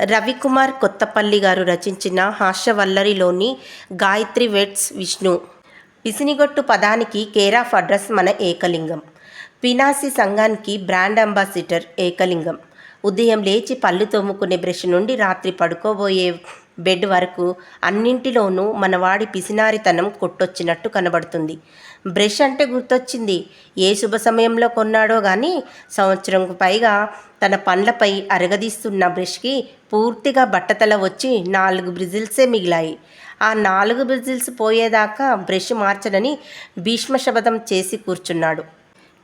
రవికుమార్ కొత్తపల్లి గారు రచించిన హాస్యవల్లరిలోని గాయత్రి వెట్స్ విష్ణు. పిసినిగొట్టు పదానికి కేర్ ఆఫ్ అడ్రస్ మన ఏకలింగం. పినాసి సంఘానికి బ్రాండ్ అంబాసిడర్ ఏకలింగం. ఉదయం లేచి పళ్ళు తోముకునే బ్రష్ నుండి రాత్రి పడుకోబోయే బెడ్ వరకు అన్నింటిలోనూ మనవాడి పిసినారితనం కొట్టొచ్చినట్టు కనబడుతుంది. బ్రష్ అంటే గుర్తొచ్చింది. ఏ శుభ సమయంలో కొన్నాడో కానీ సంవత్సరంకు పైగా తన పండ్లపై అరగదీస్తున్న బ్రష్కి పూర్తిగా బట్టతల వచ్చి నాలుగు బ్రిజిల్సే మిగిలాయి. ఆ నాలుగు బ్రిజిల్స్ పోయేదాకా బ్రష్ మార్చనని భీష్మ శపథం చేసి కూర్చున్నాడు.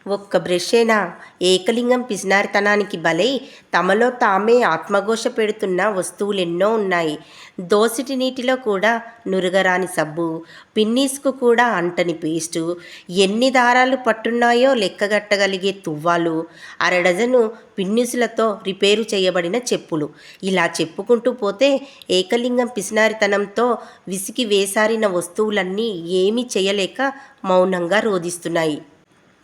ఒక్క బ్రషేనా ఏకలింగం పిసినారితనానికి బలై తమలో తామే ఆత్మఘోష పెడుతున్న వస్తువులెన్నో ఉన్నాయి. దోసిటి నీటిలో కూడా నురగరాని సబ్బు పిన్నీస్కు కూడా అంటని పేస్టు. ఎన్ని దారాలు పట్టున్నాయో లెక్కగట్టగలిగే తువ్వాలు. అరడజను పిన్నీసులతో రిపేరు చేయబడిన చెప్పులు. ఇలా చెప్పుకుంటూ పోతే ఏకలింగం పిసినారితనంతో విసికి వేసారిన వస్తువులన్నీ ఏమీ చేయలేక మౌనంగా రోధిస్తున్నాయి.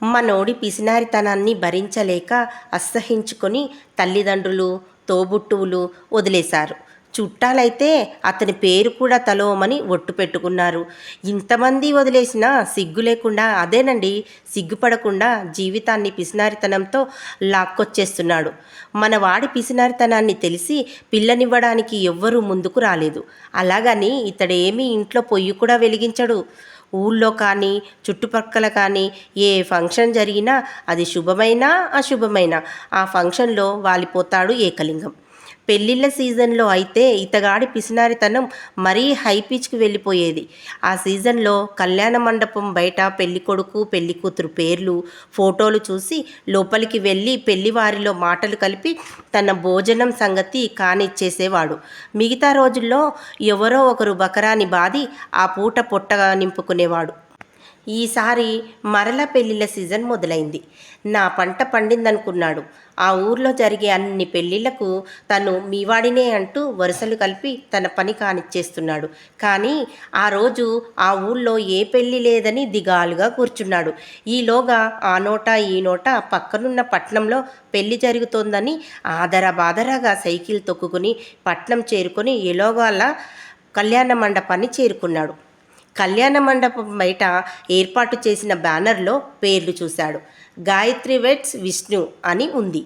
మనోడి పిసినారితనాన్ని భరించలేక అసహించుకొని తల్లిదండ్రులు తోబుట్టువులు వదిలేశారు. చుట్టాలైతే అతని పేరు కూడా తలోమని ఒట్టు పెట్టుకున్నారు. ఇంతమంది వదిలేసినా సిగ్గు లేకుండా అదేనండి సిగ్గుపడకుండా జీవితాన్ని పిసినారితనంతో లాక్కొచ్చేస్తున్నాడు. మన వాడి పిసినారితనాన్ని తెలిసి పిల్లనివ్వడానికి ఎవ్వరూ ముందుకు రాలేదు. అలాగని ఇతడేమీ ఇంట్లో పొయ్యి కూడా వెలిగించడు. ఊళ్ళో కానీ చుట్టుపక్కల కానీ ఏ ఫంక్షన్ జరిగినా అది శుభమైనా అశుభమైనా. ఆ ఫంక్షన్లో వాలిపోతాడు ఏకలింగం. పెళ్ళిళ్ళ సీజన్లో అయితే ఇతగాడి పిసినారితనం మరీ హై పిచ్కి వెళ్ళిపోయేది. ఆ సీజన్లో కళ్యాణ మండపం బయట పెళ్ళి కొడుకు పెళ్ళి కూతురు పేర్లు ఫోటోలు చూసి లోపలికి వెళ్ళి పెళ్ళివారిలో మాటలు కలిపి తన భోజనం సంగతి కానిచ్చేసేవాడు. మిగతా రోజుల్లో ఎవరో ఒకరు బకరాని బాది ఆ పూట పొట్టగా నింపుకునేవాడు. ఈసారి మరల పెళ్ళిళ్ళ సీజన్ మొదలైంది. నా పంట పండిందనుకున్నాడు. ఆ ఊర్లో జరిగే అన్ని పెళ్ళిళ్ళకు తను మీవాడినే అంటూ వరుసలు కలిపి తన పని కానిచ్చేస్తున్నాడు. కానీ ఆ రోజు ఆ ఊళ్ళో ఏ పెళ్ళి లేదని దిగాలుగా కూర్చున్నాడు. ఈలోగా ఆ నోట ఈ నోట పక్కనున్న పట్నంలో పెళ్ళి జరుగుతోందని ఆదర బాదరాగా సైకిల్ తొక్కుకుని పట్నం చేరుకొని ఎలోగాల కళ్యాణ మండపాన్ని చేరుకున్నాడు. కళ్యాణ మండపం బయట ఏర్పాటు చేసిన బ్యానర్లో పేర్లు చూశాడు. గాయత్రి వెట్స్ విష్ణు అని ఉంది.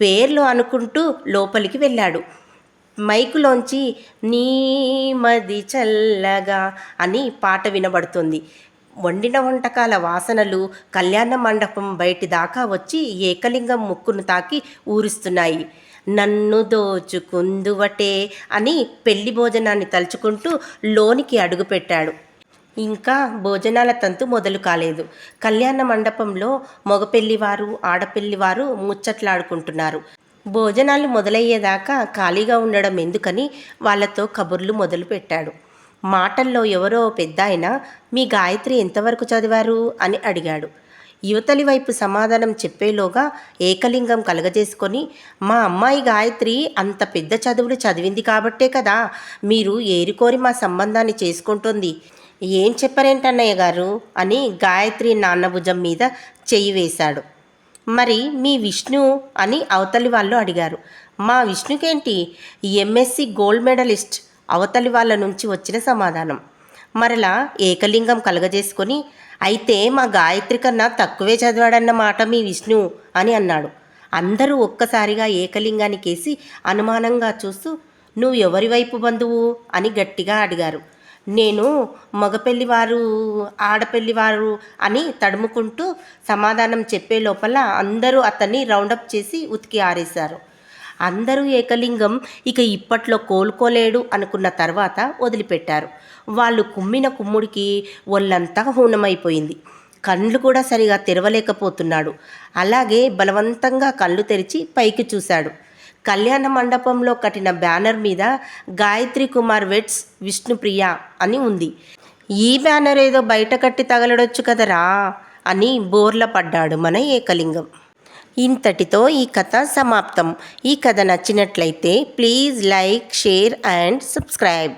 పేర్లు అనుకుంటూ లోపలికి వెళ్ళాడు. మైకులోంచి నీమది చల్లగా అని పాట వినబడుతుంది. వండిన వంటకాల వాసనలు కళ్యాణ మండపం బయటి దాకా వచ్చి ఏకలింగం ముక్కును తాకి ఊరిస్తున్నాయి. నన్ను దోచుకుందువటే అని పెళ్ళి భోజనాన్ని తలుచుకుంటూ లోనికి అడుగుపెట్టాడు. ఇంకా భోజనాల తంతు మొదలు కాలేదు. కళ్యాణ మండపంలో మగపెళ్ళివారు ఆడపెళ్ళివారు ముచ్చట్లాడుకుంటున్నారు. భోజనాలు మొదలయ్యేదాకా ఖాళీగా ఉండడం ఎందుకని వాళ్ళతో కబుర్లు మొదలుపెట్టాడు. మాటల్లో ఎవరో పెద్ద ఆయన మీ గాయత్రి ఎంతవరకు చదివారు? అని అడిగాడు. యువతలి వైపు సమాధానం చెప్పేలోగా ఏకలింగం కలగజేసుకొని మా అమ్మాయి గాయత్రి అంత పెద్ద చదువులు చదివింది కాబట్టే కదా మీరు ఏరుకోరి మా సంబంధాన్ని చేసుకుంటుంది. ఏం చెప్పరేంటన్నయ్య గారు? అని గాయత్రి నాన్న భుజం మీద చెయ్యి వేశాడు. మరి మీ విష్ణు? అని అవతలి వాళ్ళు అడిగారు. మా విష్ణుకేంటి? MSc gold medallist. అవతలి వాళ్ళ నుంచి వచ్చిన సమాధానం. మరలా ఏకలింగం కలగజేసుకొని అయితే మా గాయత్రి కన్నా తక్కువే చదివాడన్న మాట మీ విష్ణు అని అన్నాడు. అందరూ ఒక్కసారిగా ఏకలింగానికేసి అనుమానంగా చూస్తూ నువ్వు ఎవరి వైపు బంధువు? అని గట్టిగా అడిగారు. నేను మగపెళ్ళివారు ఆడపెళ్ళివారు అని తడుముకుంటూ సమాధానం చెప్పే లోపల అందరూ అతన్ని రౌండప్ చేసి ఉతికి ఆరేశారు. అందరూ ఏకలింగం ఇక ఇప్పట్లో కోలుకోలేడు అనుకున్న తర్వాత వదిలిపెట్టారు. వాళ్ళు కుమ్మిన కుమ్ముడికి ఒళ్ళంతా హూనమైపోయింది. కళ్ళు కూడా సరిగా తెరవలేకపోతున్నాడు. అలాగే బలవంతంగా కళ్ళు తెరిచి పైకి చూశాడు. కళ్యాణ మండపంలో కట్టిన బ్యానర్ మీద గాయత్రి కుమార్ వెట్స్ విష్ణుప్రియ అని ఉంది. ఈ బ్యానర్ ఏదో బయట కట్టి తగలడొచ్చు కదరా అని బోర్ల పడ్డాడు మన ఏకలింగం. ఇంతటితో ఈ కథ సమాప్తం. ఈ కథ నచ్చినట్లయితే please like share and subscribe.